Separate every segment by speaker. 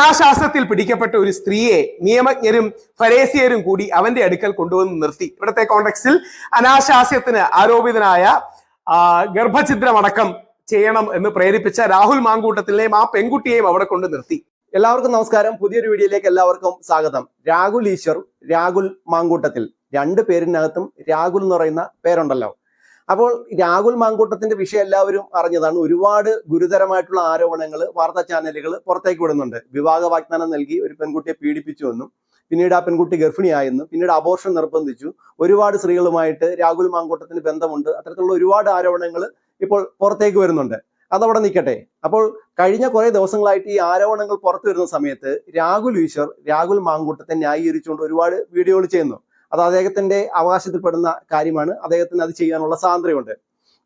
Speaker 1: അനാശാസ്ത്രത്തിൽ പിടിക്കപ്പെട്ട ഒരു സ്ത്രീയെ നിയമജ്ഞരും ഫരേസിയരും കൂടി അവന്റെ അടുക്കൽ കൊണ്ടുവന്ന് നിർത്തി. ഇവിടത്തെ കോണ്ടെക്സ്റ്റിൽ അനാശാസ്യത്തിന് ആരോപിതനായ ഗർഭഛിദ്രമടക്കം ചെയ്യണം എന്ന് പ്രേരിപ്പിച്ച രാഹുൽ മാങ്കൂട്ടത്തിലെയും ആ പെൺകുട്ടിയെയും അവിടെ കൊണ്ട് നിർത്തി.
Speaker 2: എല്ലാവർക്കും നമസ്കാരം. പുതിയൊരു വീഡിയോയിലേക്ക് എല്ലാവർക്കും സ്വാഗതം. രാഹുൽ ഈശ്വർ രാഹുൽ മാങ്കൂട്ടത്തിൽ. രണ്ട് പേരിനകത്തും രാഹുൽ എന്ന് പറയുന്ന പേരുണ്ടല്ലോ. അപ്പോൾ രാഹുൽ മാങ്കൂട്ടത്തിന്റെ വിഷയം എല്ലാവരും അറിഞ്ഞതാണ്. ഒരുപാട് ഗുരുതരമായിട്ടുള്ള ആരോപണങ്ങൾ വാർത്താ ചാനലുകൾ പുറത്തേക്ക് വിടുന്നുണ്ട്. വിവാഹ വാഗ്ദാനം നൽകി ഒരു പെൺകുട്ടിയെ പീഡിപ്പിച്ചു എന്നും പിന്നീട് ആ പെൺകുട്ടി ഗർഭിണിയായെന്നും പിന്നീട് അബോർഷൻ നിർബന്ധിച്ചു. ഒരുപാട് സ്ത്രീകളുമായിട്ട് രാഹുൽ മാങ്കൂട്ടത്തിന് ബന്ധമുണ്ട്. അത്തരത്തിലുള്ള ഒരുപാട് ആരോപണങ്ങൾ ഇപ്പോൾ പുറത്തേക്ക് വരുന്നുണ്ട്. അതവിടെ നിൽക്കട്ടെ. അപ്പോൾ കഴിഞ്ഞ കുറെ ദിവസങ്ങളായിട്ട് ഈ ആരോപണങ്ങൾ പുറത്തു വരുന്ന സമയത്ത് രാഹുൽ ഈശ്വർ രാഹുൽ മാങ്കൂട്ടത്തെ ന്യായീകരിച്ചുകൊണ്ട് ഒരുപാട് വീഡിയോകൾ ചെയ്യുന്നു. അത് അദ്ദേഹത്തിന്റെ അവകാശത്തിൽപ്പെടുന്ന കാര്യമാണ്. അദ്ദേഹത്തിന് അത് ചെയ്യാനുള്ള സ്വാതന്ത്ര്യമുണ്ട്.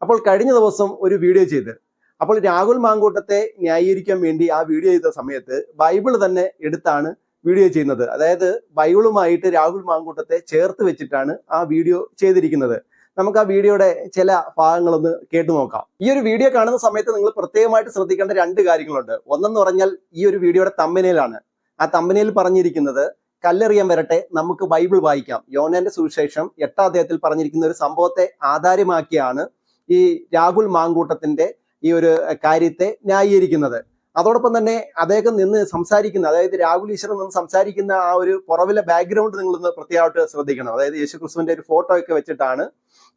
Speaker 2: അപ്പോൾ കഴിഞ്ഞ ദിവസം ഒരു വീഡിയോ ചെയ്ത് അപ്പോൾ രാഹുൽ മാങ്കൂട്ടത്തെ ന്യായീകരിക്കാൻ വേണ്ടി ആ വീഡിയോ ചെയ്ത സമയത്ത് ബൈബിൾ തന്നെ എടുത്താണ് വീഡിയോ ചെയ്യുന്നത്. അതായത് ബൈബിളുമായിട്ട് രാഹുൽ മാങ്കൂട്ടത്തെ ചേർത്ത് വെച്ചിട്ടാണ് ആ വീഡിയോ ചെയ്തിരിക്കുന്നത്. നമുക്ക് ആ വീഡിയോയുടെ ചില ഭാഗങ്ങളൊന്ന് കേട്ടു നോക്കാം. ഈ ഒരു വീഡിയോ കാണുന്ന സമയത്ത് നിങ്ങൾ പ്രത്യേകമായിട്ട് ശ്രദ്ധിക്കേണ്ട രണ്ട് കാര്യങ്ങളുണ്ട്. ഒന്നെന്ന് പറഞ്ഞാൽ ഈ ഒരു വീഡിയോയുടെ തമ്പനയിലാണ് ആ തമ്പനയിൽ പറഞ്ഞിരിക്കുന്നത് കല്ലെറിയാൻ വരട്ടെ നമുക്ക് ബൈബിൾ വായിക്കാം. യോനന്റെ സുവിശേഷം എട്ടാം അദ്ദേഹത്തിൽ പറഞ്ഞിരിക്കുന്ന ഒരു സംഭവത്തെ ആധാരമാക്കിയാണ് ഈ രാഹുൽ മാങ്കൂട്ടത്തിന്റെ ഈ ഒരു കാര്യത്തെ ന്യായീകരിക്കുന്നത്. അതോടൊപ്പം തന്നെ അദ്ദേഹം നിന്ന് സംസാരിക്കുന്ന അതായത് രാഹുൽ ഈശ്വരൻ നിന്ന് സംസാരിക്കുന്ന ആ ഒരു പുറവിലെ ബാക്ക്ഗ്രൗണ്ട് നിങ്ങൾ ഒന്ന് പ്രത്യേകമായിട്ട് ശ്രദ്ധിക്കണം. അതായത് യേശു ക്രിസ്തുവിന്റെ ഒരു ഫോട്ടോ ഒക്കെ വെച്ചിട്ടാണ്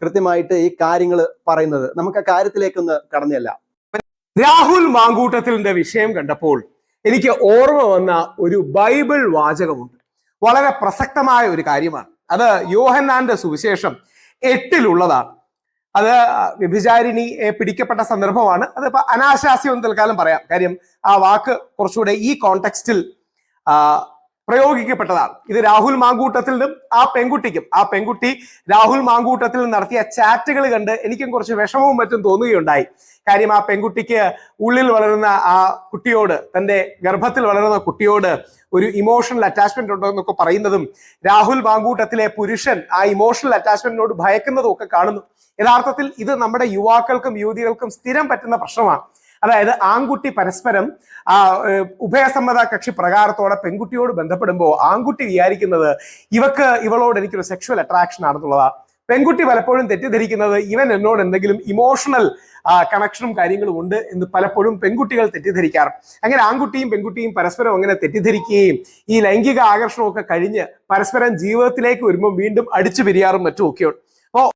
Speaker 2: കൃത്യമായിട്ട് ഈ കാര്യങ്ങൾ പറയുന്നത്. നമുക്ക് ആ കാര്യത്തിലേക്കൊന്ന് കടന്നല്ല.
Speaker 1: രാഹുൽ മാങ്കൂട്ടത്തിന്റെ വിഷയം കണ്ടപ്പോൾ എനിക്ക് ഓർമ്മ വന്ന ഒരു ബൈബിൾ വാചകമുണ്ട്. വളരെ പ്രസക്തമായ ഒരു കാര്യമാണ്. അത് യോഹന്നാന്റെ സുവിശേഷം എട്ടിലുള്ളതാണ്. അത് വ്യഭിചാരിണി പിടിക്കപ്പെട്ട സന്ദർഭമാണ്. അതിപ്പോ അനാശാസ്യം തൽക്കാലം പറയാം. കാര്യം ആ വാക്ക് കുറച്ചുകൂടെ ഈ കോണ്ടെക്സ്റ്റിൽ പ്രയോഗിക്കപ്പെട്ടതാണ്. ഇത് രാഹുൽ മാങ്കൂട്ടത്തിൽ നിന്നും ആ പെൺകുട്ടിക്കും ആ പെൺകുട്ടി രാഹുൽ മാങ്കൂട്ടത്തിൽ നടത്തിയ ചാറ്റുകൾ കണ്ട് എനിക്കും കുറച്ച് വിഷമവും മറ്റും തോന്നുകയുണ്ടായി. കാര്യം ആ പെൺകുട്ടിക്ക് ഉള്ളിൽ വളരുന്ന ആ കുട്ടിയോട് തന്റെ ഗർഭത്തിൽ വളരുന്ന കുട്ടിയോട് ഒരു ഇമോഷണൽ അറ്റാച്ച്മെന്റ് ഉണ്ടോ എന്നൊക്കെ പറയുന്നതും രാഹുൽ മാങ്കൂട്ടത്തിലെ പുരുഷൻ ആ ഇമോഷണൽ അറ്റാച്ച്മെന്റിനോട് ഭയക്കുന്നതും ഒക്കെ കാണുന്നു. യഥാർത്ഥത്തിൽ ഇത് നമ്മുടെ യുവാക്കൾക്കും യുവതികൾക്കും സ്ഥിരം പറ്റുന്ന പ്രശ്നമാണ്. അതായത് ആൺകുട്ടി പരസ്പരം ഉഭയസമ്മത കക്ഷി പ്രകാരത്തോടെ പെൺകുട്ടിയോട് ബന്ധപ്പെടുമ്പോൾ ആൺകുട്ടി വിചാരിക്കുന്നത് ഇവക്ക് ഇവളോട് എനിക്കൊരു സെക്ഷൽ അട്രാക്ഷൻ ആണെന്നുള്ളതാ. പെൺകുട്ടി പലപ്പോഴും തെറ്റിദ്ധരിക്കുന്നത് ഇവൻ എന്നോട് എന്തെങ്കിലും ഇമോഷണൽ കണക്ഷനും കാര്യങ്ങളും ഉണ്ട് എന്ന് പലപ്പോഴും പെൺകുട്ടികൾ തെറ്റിദ്ധരിക്കാറ്. അങ്ങനെ ആൺകുട്ടിയും പെൺകുട്ടിയും പരസ്പരം അങ്ങനെ തെറ്റിദ്ധരിക്കുകയും ഈ ലൈംഗിക ആകർഷണമൊക്കെ കഴിഞ്ഞ് പരസ്പരം ജീവിതത്തിലേക്ക് വരുമ്പോൾ വീണ്ടും അടിച്ചു പിരിയാറും മറ്റും ഒക്കെയുണ്ട്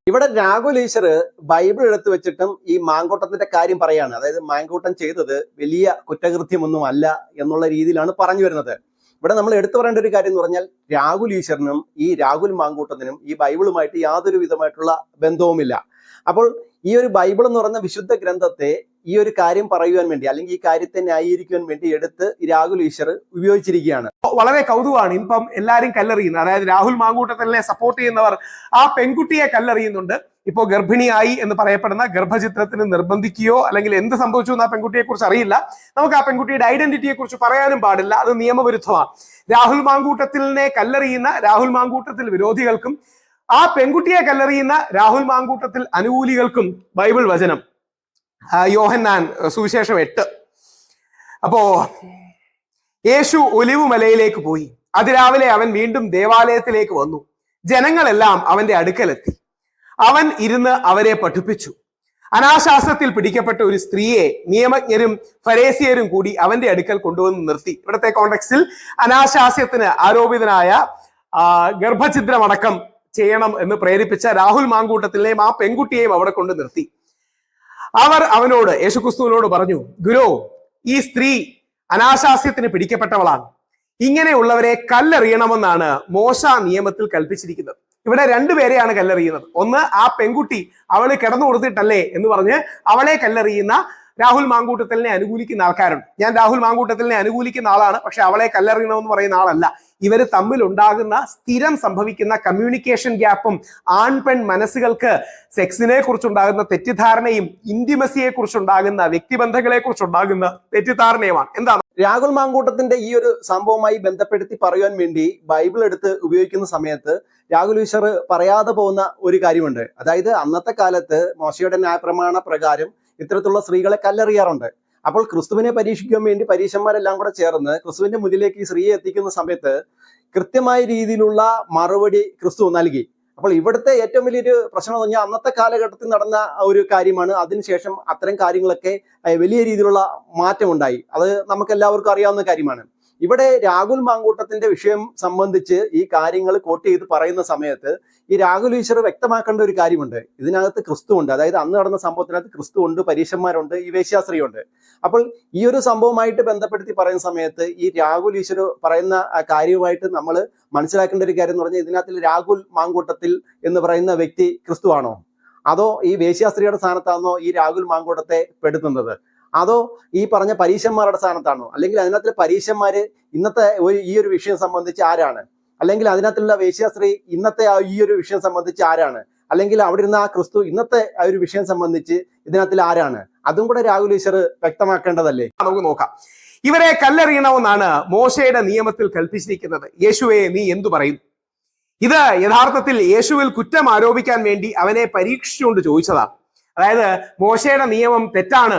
Speaker 2: ഇവിടെ രാഘു ഈശ്വർ ബൈബിൾ എടുത്തു വെച്ചിട്ടും ഈ മാങ്കൂട്ടത്തിന്റെ കാര്യം പറയാണ്. അതായത് മാങ്കൂട്ടം ചെയ്തത് വലിയ കുറ്റകൃത്യമൊന്നും അല്ല എന്നുള്ള രീതിയിലാണ് പറഞ്ഞു വരുന്നത്. ഇവിടെ നമ്മൾ എടുത്തു പറയേണ്ട ഒരു കാര്യം എന്ന് പറഞ്ഞാൽ രാഹുൽ ഈശ്വരനും ഈ രാഹുൽ മാങ്കൂട്ടത്തിനും ഈ ബൈബിളുമായിട്ട് യാതൊരു വിധമായിട്ടുള്ള ബന്ധവുമില്ല. അപ്പോൾ ഈ ഒരു ബൈബിൾ എന്ന് പറയുന്ന വിശുദ്ധ ഗ്രന്ഥത്തെ ഈ ഒരു കാര്യം പറയുവാൻ വേണ്ടി അല്ലെങ്കിൽ ഈ കാര്യത്തെ ന്യായീകരിക്കുവാൻ വേണ്ടി എടുത്ത് രാഹുൽ ഈശ്വർ ഉപയോഗിച്ചിരിക്കുകയാണ്.
Speaker 1: വളരെ കൗതുകമാണ്. ഇപ്പം എല്ലാവരും കല്ലെറിയുന്നത് അതായത് രാഹുൽ മാങ്കൂട്ടത്തിനെ സപ്പോർട്ട് ചെയ്യുന്നവർ ആ പെൺകുട്ടിയെ കല്ലെറിയുന്നുണ്ട്. ഇപ്പോൾ ഗർഭിണിയായി എന്ന് പറയപ്പെടുന്ന ഗർഭചിത്രത്തിന് നിർബന്ധിക്കുകയോ അല്ലെങ്കിൽ എന്ത് സംഭവിച്ചു എന്ന് ആ പെൺകുട്ടിയെ കുറിച്ച് അറിയില്ല. നമുക്ക് ആ പെൺകുട്ടിയുടെ ഐഡന്റിറ്റിയെ കുറിച്ച് പറയാനും പാടില്ല. അത് നിയമവിരുദ്ധമാണ്. രാഹുൽ മാങ്കൂട്ടത്തിനെ കല്ലെറിയുന്ന രാഹുൽ മാങ്കൂട്ടത്തിൽ വിരോധികൾക്കും ആ പെൺകുട്ടിയെ കല്ലെറിയുന്ന രാഹുൽ മാങ്കൂട്ടത്തിൽ അനുകൂലികൾക്കും ബൈബിൾ വചനം. യോഹന്നാൻ സുവിശേഷം എട്ട്. അപ്പോ യേശു ഒലിവു മലയിലേക്ക് പോയി. അതിരാവിലെ അവൻ വീണ്ടും ദേവാലയത്തിലേക്ക് വന്നു. ജനങ്ങളെല്ലാം അവന്റെ അടുക്കലെത്തി. അവൻ ഇരുന്ന് അവരെ പഠിപ്പിച്ചു. അനാശാസ്ത്രത്തിൽ പിടിക്കപ്പെട്ട ഒരു സ്ത്രീയെ നിയമജ്ഞരും ഫരേസിയരും കൂടി അവന്റെ അടുക്കൽ കൊണ്ടുവന്ന് നിർത്തി. ഇവിടുത്തെ കോണ്ടെക്സ്റ്റിൽ അനാശാസ്യത്തിന് ആരോപിതനായ ഗർഭഛിദ്രമടക്കം ചെയ്യണം എന്ന് പ്രേരിപ്പിച്ച രാഹുൽ മാങ്കൂട്ടത്തിലെയും ആ പെൺകുട്ടിയെയും അവിടെ കൊണ്ട് നിർത്തി. അവർ അവനോട് യേശുക്രിസ്തുവിനോട് പറഞ്ഞു ഗുരു ഈ സ്ത്രീ അനാശാസ്യത്തിന് പിടിക്കപ്പെട്ടവളാണ്. ഇങ്ങനെയുള്ളവരെ കല്ലെറിയണമെന്നാണ് മോശ നിയമത്തിൽ കൽപ്പിച്ചിരിക്കുന്നത്. ഇവിടെ രണ്ടുപേരെയാണ് കല്ലെറിയുന്നത്. ഒന്ന് ആ പെൺകുട്ടി അവൾ കിടന്നു കൊടുത്തിട്ടല്ലേ എന്ന് പറഞ്ഞ് അവളെ കല്ലെറിയുന്ന രാഹുൽ മാങ്കൂട്ടത്തിലിനെ അനുകൂലിക്കുന്ന ആൾക്കാരുണ്ട്. ഞാൻ രാഹുൽ മാങ്കൂട്ടത്തിലിനെ അനുകൂലിക്കുന്ന ആളാണ് പക്ഷെ അവളെ കല്ലെറിയണമെന്ന് പറയുന്ന ആളല്ല. ഇവർ തമ്മിൽ ഉണ്ടാകുന്ന സ്ഥിരം സംഭവിക്കുന്ന കമ്മ്യൂണിക്കേഷൻ ഗ്യാപ്പും ആൺ പെൺ മനസ്സുകൾക്ക് സെക്സിനെ കുറിച്ചുണ്ടാകുന്ന തെറ്റിദ്ധാരണയും ഇന്റിമസിയെ കുറിച്ചുണ്ടാകുന്ന വ്യക്തിബന്ധങ്ങളെ കുറിച്ചുണ്ടാകുന്ന തെറ്റിദ്ധാരണയുമാണ്. എന്താണ്?
Speaker 2: രാഹുൽ മാങ്കൂട്ടത്തിന്റെ ഈ ഒരു സംഭവമായി ബന്ധപ്പെടുത്തി പറയുവാൻ വേണ്ടി ബൈബിൾ എടുത്ത് ഉപയോഗിക്കുന്ന സമയത്ത് രാഹുൽ ഈശ്വർ പറയാതെ പോകുന്ന ഒരു കാര്യമുണ്ട്. അതായത് അന്നത്തെ കാലത്ത് മോശയുടെ ന്യായപ്രമാണ പ്രകാരം ഇത്തരത്തിലുള്ള സ്ത്രീകളെ കല്ലെറിയാറുണ്ട്. അപ്പോൾ ക്രിസ്തുവിനെ പരീക്ഷിക്കാൻ വേണ്ടി പരീക്ഷന്മാരെല്ലാം കൂടെ ചേർന്ന് ക്രിസ്തുവിന്റെ മുന്നിലേക്ക് ഈ സ്ത്രീയെ എത്തിക്കുന്ന സമയത്ത് കൃത്യമായ രീതിയിലുള്ള മറുപടി ക്രിസ്തു നൽകി. അപ്പോൾ ഇവിടുത്തെ ഏറ്റവും വലിയൊരു പ്രശ്നം എന്ന് പറഞ്ഞാൽ അന്നത്തെ കാലഘട്ടത്തിൽ നടന്ന ഒരു കാര്യമാണ്. അതിനുശേഷം അത്തരം കാര്യങ്ങളൊക്കെ വലിയ രീതിയിലുള്ള മാറ്റമുണ്ടായി അത് നമുക്ക് എല്ലാവർക്കും അറിയാവുന്ന കാര്യമാണ്. ഇവിടെ രാഹുൽ മാങ്കൂട്ടത്തിന്റെ വിഷയം സംബന്ധിച്ച് ഈ കാര്യങ്ങൾ കോട്ട് ചെയ്ത് പറയുന്ന സമയത്ത് ഈ രാഹുൽ ഈശ്വർ വ്യക്തമാക്കേണ്ട ഒരു കാര്യമുണ്ട്. ഇതിനകത്ത് ക്രിസ്തു ഉണ്ട് അതായത് അന്ന് നടന്ന സംഭവത്തിനകത്ത് ക്രിസ്തു ഉണ്ട് പരീക്ഷന്മാരുണ്ട് ഈ വേശ്യാശ്രീയുണ്ട് അപ്പോൾ ഈ ഒരു സംഭവമായിട്ട് ബന്ധപ്പെടുത്തി പറയുന്ന സമയത്ത് ഈ രാഹുൽ ഈശ്വർ പറയുന്ന കാര്യവുമായിട്ട് നമ്മൾ മനസ്സിലാക്കേണ്ട ഒരു കാര്യം എന്ന് പറഞ്ഞാൽ ഇതിനകത്തിൽ രാഹുൽ മാങ്കൂട്ടത്തിൽ എന്ന് പറയുന്ന വ്യക്തി ക്രിസ്തുവാണോ? അതോ ഈ വേശ്യാസ്ത്രീയുടെ സ്ഥാനത്താണോ ഈ രാഹുൽ മാങ്കൂട്ടത്തെ പെടുത്തുന്നത്? അതോ ഈ പറഞ്ഞ പരീക്ഷന്മാരുടെ സ്ഥാനത്താണോ? അല്ലെങ്കിൽ അതിനകത്തിലെ പരീക്ഷന്മാര് ഇന്നത്തെ ഈ ഒരു വിഷയം സംബന്ധിച്ച് ആരാണ്? അല്ലെങ്കിൽ അതിനകത്തുള്ള വേശ്യാശ്രീ ഇന്നത്തെ ആ ഈ ഒരു വിഷയം സംബന്ധിച്ച് ആരാണ്? അല്ലെങ്കിൽ അവിടെ ഇരുന്ന ആ ക്രിസ്തു ഇന്നത്തെ ആ ഒരു വിഷയം സംബന്ധിച്ച് ഇതിനകത്തിൽ ആരാണ്? അതും കൂടെ രാഹുൽ ഈശ്വർ വ്യക്തമാക്കേണ്ടതല്ലേ?
Speaker 1: നമുക്ക് നോക്കാം. ഇവരെ കല്ലെറിയണമെന്നാണ് മോശയുടെ നിയമത്തിൽ കൽപ്പിച്ചിരിക്കുന്നത്. യേശുവെ നീ എന്തു പറയും? ഇത് യഥാർത്ഥത്തിൽ യേശുവിൽ കുറ്റം ആരോപിക്കാൻ വേണ്ടി അവനെ പരീക്ഷിച്ചുകൊണ്ട് ചോദിച്ചതാണ്. അതായത് മോശയുടെ നിയമം തെറ്റാണ്.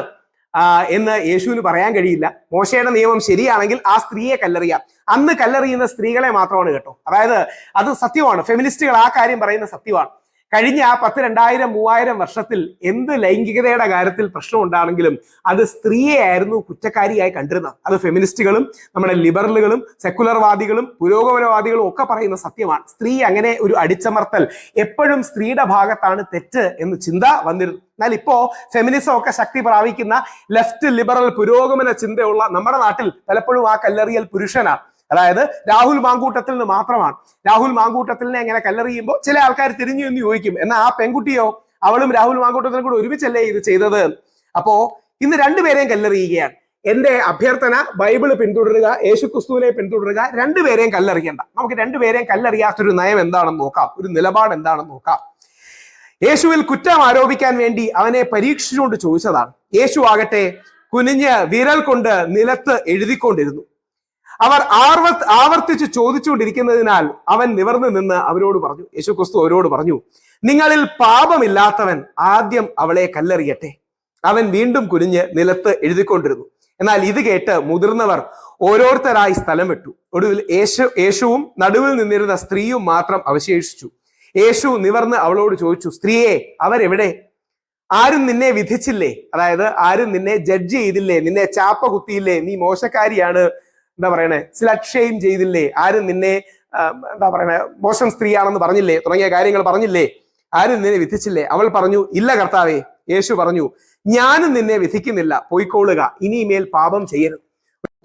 Speaker 1: എന്ന് യേശുവിന് പറയാൻ കഴിയില്ല. മോശയുടെ നിയമം ശരിയാണെങ്കിൽ ആ സ്ത്രീയെ കല്ലെറിയാം. അന്ന് കല്ലെറിയുന്ന സ്ത്രീകളെ മാത്രമാണ് കേട്ടോ. അതായത് അത് സത്യമാണ്. ഫെമിനിസ്റ്റുകൾ ആ കാര്യം പറയുന്ന സത്യമാണ്. കഴിഞ്ഞ ആ പത്ത് രണ്ടായിരം മൂവായിരം വർഷത്തിൽ എന്ത് ലൈംഗികതയുടെ കാര്യത്തിൽ പ്രശ്നം ഉണ്ടാണെങ്കിലും അത് സ്ത്രീയെ ആയിരുന്നു കുറ്റക്കാരിയായി കണ്ടിരുന്നത്. അത് ഫെമിനിസ്റ്റുകളും നമ്മുടെ ലിബറലുകളും സെക്കുലർവാദികളും പുരോഗമനവാദികളും ഒക്കെ പറയുന്ന സത്യമാണ്. സ്ത്രീ അങ്ങനെ ഒരു അടിച്ചമർത്തൽ എപ്പോഴും സ്ത്രീയുടെ ഭാഗത്താണ് തെറ്റ് എന്ന് ചിന്ത വന്നിരുന്നു. എന്നാൽ ഇപ്പോ ഫെമിനിസം ഒക്കെ ശക്തി പ്രാപിക്കുന്ന ലെഫ്റ്റ് ലിബറൽ പുരോഗമന ചിന്തയുള്ള നമ്മുടെ നാട്ടിൽ പലപ്പോഴും ആ കല്ലെറിയൽ പുരുഷനാണ് അതായത് രാഹുൽ മാങ്കൂട്ടത്തിൽ നിന്ന് മാത്രമാണ്. രാഹുൽ മാങ്കൂട്ടത്തിലിനെ എങ്ങനെ കല്ലെറിയുമ്പോൾ ചില ആൾക്കാർ തിരിഞ്ഞു എന്ന് ചോദിക്കും എന്നാൽ ആ പെൺകുട്ടിയോ? അവളും രാഹുൽ മാങ്കൂട്ടത്തിനും കൂടെ ഒരുമിച്ചല്ലേ ഇത് ചെയ്തത്? അപ്പോ ഇന്ന് രണ്ടുപേരെയും കല്ലെറിയുകയാണ്. എന്റെ അഭ്യർത്ഥന ബൈബിൾ പിന്തുടരുക യേശു ക്രിസ്തുവിനെ പിന്തുടരുക രണ്ടുപേരെയും കല്ലെറിയണ്ട. നമുക്ക് രണ്ടുപേരെയും കല്ലെറിയാത്തൊരു നയം എന്താണെന്ന് നോക്കാം. ഒരു നിലപാട് എന്താണെന്ന് നോക്കാം. യേശുവിൽ കുറ്റം ആരോപിക്കാൻ വേണ്ടി അവനെ പരീക്ഷിച്ചുകൊണ്ട് ചോദിച്ചതാണ്. യേശു ആകട്ടെ കുനിഞ്ഞ് വിരൽ കൊണ്ട് നിലത്ത് എഴുതിക്കൊണ്ടിരുന്നു. അവർ ആർവ ആവർത്തിച്ച് ചോദിച്ചുകൊണ്ടിരിക്കുന്നതിനാൽ അവൻ നിവർന്നു നിന്ന് അവരോട് പറഞ്ഞു യേശു ക്രിസ്തു അവരോട് പറഞ്ഞു നിങ്ങളിൽ പാപമില്ലാത്തവൻ ആദ്യം അവളെ കല്ലെറിയട്ടെ. അവൻ വീണ്ടും കുനിഞ്ഞ് നിലത്ത് എഴുതിക്കൊണ്ടിരുന്നു. എന്നാൽ ഇത് കേട്ട് മുതിർന്നവർ ഓരോരുത്തരായി സ്ഥലം വിട്ടു. ഒടുവിൽ യേശു യേശുവും നടുവിൽ നിന്നിരുന്ന സ്ത്രീയും മാത്രം അവശേഷിച്ചു. യേശു നിവർന്ന് അവളോട് ചോദിച്ചു സ്ത്രീയെ അവരെവിടെ? ആരും നിന്നെ വിധിച്ചില്ലേ? അതായത് ആരും നിന്നെ ജഡ്ജ് ചെയ്തില്ലേ? നിന്നെ ചാപ്പ കുത്തിയില്ലേ? നീ മോശക്കാരിയാണ്. എന്താ പറയണേ? സ്ലഡ് ഷെയിം ചെയ്തില്ലേ? ആരും നിന്നെ എന്താ പറയണേ? മോശം സ്ത്രീയാണെന്ന് പറഞ്ഞില്ലേ? തുടങ്ങിയ കാര്യങ്ങൾ പറഞ്ഞില്ലേ? ആരും നിന്നെ വിധിച്ചില്ലേ? അവൾ പറഞ്ഞു ഇല്ല കർത്താവേ. യേശു പറഞ്ഞു ഞാനും നിന്നെ വിധിക്കുന്നില്ല. പോയിക്കോളുക ഇനിമേൽ പാപം ചെയ്യരുത്.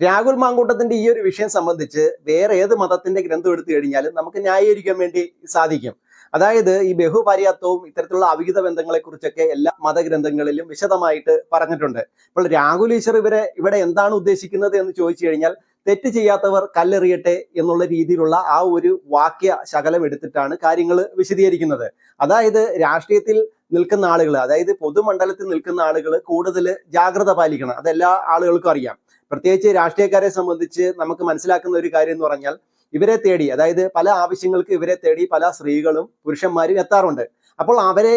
Speaker 2: രാഹുൽ മാങ്കൂട്ടത്തിന്റെ ഈ ഒരു വിഷയം സംബന്ധിച്ച് വേറെ ഏത് മതത്തിന്റെ ഗ്രന്ഥം എടുത്തു കഴിഞ്ഞാലും നമുക്ക് ന്യായീകരിക്കാൻ വേണ്ടി സാധിക്കും. അതായത് ഈ ബഹുഭാര്യാത്വവും ഇത്തരത്തിലുള്ള അവിഹിത ബന്ധങ്ങളെ കുറിച്ചൊക്കെ എല്ലാ മതഗ്രന്ഥങ്ങളിലും വിശദമായിട്ട് പറഞ്ഞിട്ടുണ്ട്. അപ്പോൾ രാഹുൽ ഈശ്വർ ഇവരെ ഇവിടെ എന്താണ് ഉദ്ദേശിക്കുന്നത് എന്ന് ചോദിച്ചു കഴിഞ്ഞാൽ തെറ്റ് ചെയ്യാത്തവർ കല്ലെറിയട്ടെ എന്നുള്ള രീതിയിലുള്ള ആ ഒരു വാക്യ ശകലം എടുത്തിട്ടാണ് കാര്യങ്ങൾ വിശദീകരിക്കുന്നത്. അതായത് രാഷ്ട്രീയത്തിൽ നിൽക്കുന്ന ആളുകൾ അതായത് പൊതുമണ്ഡലത്തിൽ നിൽക്കുന്ന ആളുകൾ കൂടുതൽ ജാഗ്രത പാലിക്കണം. അതെല്ലാ ആളുകൾക്കും അറിയാം. പ്രത്യേകിച്ച് രാഷ്ട്രീയക്കാരെ സംബന്ധിച്ച് നമുക്ക് മനസ്സിലാക്കുന്ന ഒരു കാര്യം എന്ന് പറഞ്ഞാൽ ഇവരെ തേടി അതായത് പല ആവശ്യങ്ങൾക്ക് ഇവരെ തേടി പല സ്ത്രീകളും പുരുഷന്മാരും എത്താറുണ്ട്. അപ്പോൾ അവരെ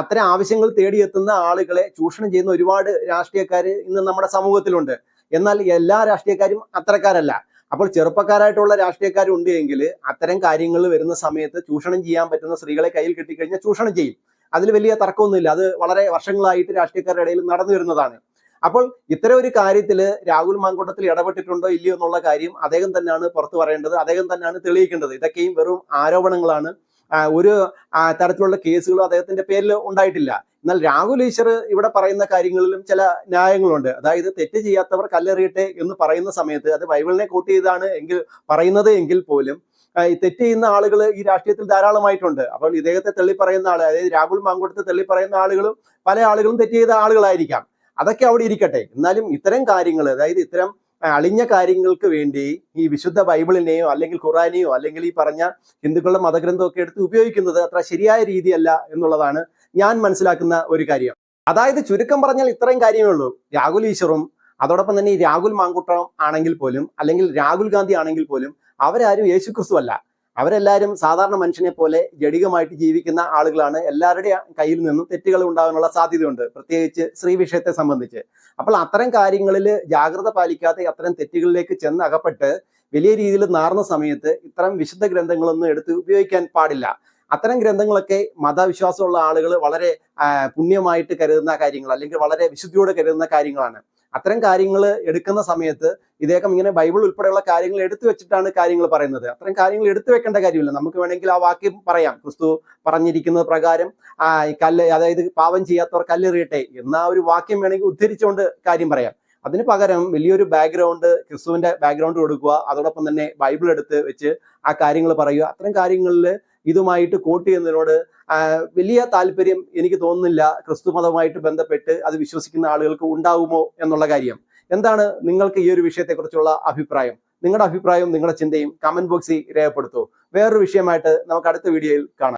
Speaker 2: അത്തരം ആവശ്യങ്ങൾ തേടിയെത്തുന്ന ആളുകളെ ചൂഷണം ചെയ്യുന്ന ഒരുപാട് രാഷ്ട്രീയക്കാർ ഇന്ന് നമ്മുടെ സമൂഹത്തിലുണ്ട്. എന്നാൽ എല്ലാ രാഷ്ട്രീയക്കാരും അത്തരക്കാരല്ല. അപ്പോൾ ചെറുപ്പക്കാരായിട്ടുള്ള രാഷ്ട്രീയക്കാരുണ്ട് എങ്കിൽ അത്തരം കാര്യങ്ങൾ വരുന്ന സമയത്ത് ചൂഷണം ചെയ്യാൻ പറ്റുന്ന സ്ത്രീകളെ കയ്യിൽ കിട്ടിക്കഴിഞ്ഞാൽ ചൂഷണം ചെയ്യും. അതിൽ വലിയ തർക്കമൊന്നുമില്ല. അത് വളരെ വർഷങ്ങളായിട്ട് രാഷ്ട്രീയക്കാരുടെ ഇടയിൽ നടന്നു വരുന്നതാണ്. അപ്പോൾ ഇത്തരം ഒരു കാര്യത്തിൽ രാഹുൽ മാങ്കൂട്ടത്തിൽ ഇടപെട്ടിട്ടുണ്ടോ ഇല്ലയോ എന്നുള്ള കാര്യം അദ്ദേഹം തന്നെയാണ് പുറത്തു പറയേണ്ടത്. അദ്ദേഹം തന്നെയാണ് തെളിയിക്കേണ്ടത്. ഇതൊക്കെയും വെറും ആരോപണങ്ങളാണ്. ഒരു തരത്തിലുള്ള കേസുകളും അദ്ദേഹത്തിന്റെ പേരിൽ ഉണ്ടായിട്ടില്ല. എന്നാൽ രാഹുൽ ഈശ്വർ ഇവിടെ പറയുന്ന കാര്യങ്ങളിലും ചില ന്യായങ്ങളുണ്ട്. അതായത് തെറ്റ് ചെയ്യാത്തവർ കല്ലെറിയട്ടെ എന്ന് പറയുന്ന സമയത്ത് അത് ബൈബിളിനെ കൂട്ടി ചെയ്താണ് എങ്കിൽ പറയുന്നത് എങ്കിൽ പോലും തെറ്റ് ചെയ്യുന്ന ആളുകൾ ഈ രാഷ്ട്രീയത്തിൽ ധാരാളമായിട്ടുണ്ട്. അപ്പോൾ ഇദ്ദേഹത്തെ തള്ളി പറയുന്ന അതായത് രാഹുൽ മാങ്കൂട്ടത്തെ തള്ളി പറയുന്ന ആളുകളും പല ആളുകളും തെറ്റ് ചെയ്ത ആളുകളായിരിക്കാം. അതൊക്കെ അവിടെ ഇരിക്കട്ടെ. എന്നാലും ഇത്തരം കാര്യങ്ങൾ അതായത് ഇത്തരം അളിഞ്ഞ കാര്യങ്ങൾക്ക് വേണ്ടി ഈ വിശുദ്ധ ബൈബിളിനെയോ അല്ലെങ്കിൽ ഖുറാനെയോ അല്ലെങ്കിൽ ഈ പറഞ്ഞ ഹിന്ദുക്കളുടെ മതഗ്രന്ഥമൊക്കെ എടുത്ത് ഉപയോഗിക്കുന്നത് അത്ര ശരിയായ രീതിയല്ല എന്നുള്ളതാണ് ഞാൻ മനസ്സിലാക്കുന്ന ഒരു കാര്യം. അതായത് ചുരുക്കം പറഞ്ഞാൽ ഇത്രയും കാര്യമേ ഉള്ളൂ. രാഹുൽ ഈശ്വറും അതോടൊപ്പം തന്നെ ഈ രാഹുൽ മാങ്കുട്ടം ആണെങ്കിൽ പോലും അല്ലെങ്കിൽ രാഹുൽ ഗാന്ധി ആണെങ്കിൽ പോലും അവരാരും യേശു ക്രിസ്തു അല്ല. അവരെല്ലാവരും സാധാരണ മനുഷ്യനെ പോലെ ജടികമായിട്ട് ജീവിക്കുന്ന ആളുകളാണ് എല്ലാവരുടെയും കയ്യിൽ നിന്നും തെറ്റുകൾ ഉണ്ടാകാനുള്ള സാധ്യതയുണ്ട് പ്രത്യേകിച്ച് സ്ത്രീ വിഷയത്തെ സംബന്ധിച്ച്. അപ്പോൾ അത്തരം കാര്യങ്ങളിൽ ജാഗ്രത പാലിക്കാതെ അത്തരം തെറ്റുകളിലേക്ക് ചെന്ന് അകപ്പെട്ട് വലിയ രീതിയിൽ നാർന്ന സമയത്ത് ഇത്തരം വിശുദ്ധ ഗ്രന്ഥങ്ങളൊന്നും എടുത്ത് ഉപയോഗിക്കാൻ പാടില്ല. അത്തരം ഗ്രന്ഥങ്ങളൊക്കെ മതവിശ്വാസമുള്ള ആളുകൾ വളരെ പുണ്യമായിട്ട് കരുതുന്ന കാര്യങ്ങൾ അല്ലെങ്കിൽ വളരെ വിശുദ്ധിയോടെ കരുതുന്ന കാര്യങ്ങളാണ്. അത്തരം കാര്യങ്ങൾ എടുക്കുന്ന സമയത്ത് ഇദ്ദേഹം ഇങ്ങനെ ബൈബിൾ ഉൾപ്പെടെയുള്ള കാര്യങ്ങൾ എടുത്തു വെച്ചിട്ടാണ് കാര്യങ്ങൾ പറയുന്നത്. അത്തരം കാര്യങ്ങൾ എടുത്തു വെക്കേണ്ട കാര്യമില്ല. നമുക്ക് വേണമെങ്കിൽ ആ വാക്യം പറയാം. ക്രിസ്തു പറഞ്ഞിരിക്കുന്ന പ്രകാരം ആ കല്ല് അതായത് പാവം ചെയ്യാത്തവർ കല്ലെറിയട്ടെ എന്ന ആ ഒരു വാക്യം വേണമെങ്കിൽ ഉദ്ധരിച്ചുകൊണ്ട് കാര്യം പറയാം. അതിന് പകരം വലിയൊരു ബാക്ക്ഗ്രൗണ്ട് ക്രിസ്തുവിന്റെ ബാക്ക്ഗ്രൗണ്ട് കൊടുക്കുക. അതോടൊപ്പം തന്നെ ബൈബിൾ എടുത്ത് വെച്ച് ആ കാര്യങ്ങൾ പറയുക. അത്തരം കാര്യങ്ങളിൽ ഇതുമായിട്ട് കോട്ട് ചെയ്യുന്നതിനോട് വലിയ താല്പര്യം എനിക്ക് തോന്നുന്നില്ല ക്രിസ്തു മതവുമായിട്ട് ബന്ധപ്പെട്ട് അത് വിശ്വസിക്കുന്ന ആളുകൾക്ക് ഉണ്ടാവുമോ എന്നുള്ള കാര്യം. എന്താണ് നിങ്ങൾക്ക് ഈ ഒരു വിഷയത്തെക്കുറിച്ചുള്ള അഭിപ്രായം? നിങ്ങളുടെ അഭിപ്രായവും നിങ്ങളുടെ ചിന്തയും കമന്റ് ബോക്സിൽ രേഖപ്പെടുത്തൂ. വേറൊരു വിഷയമായിട്ട് നമുക്ക് അടുത്ത വീഡിയോയിൽ കാണാം.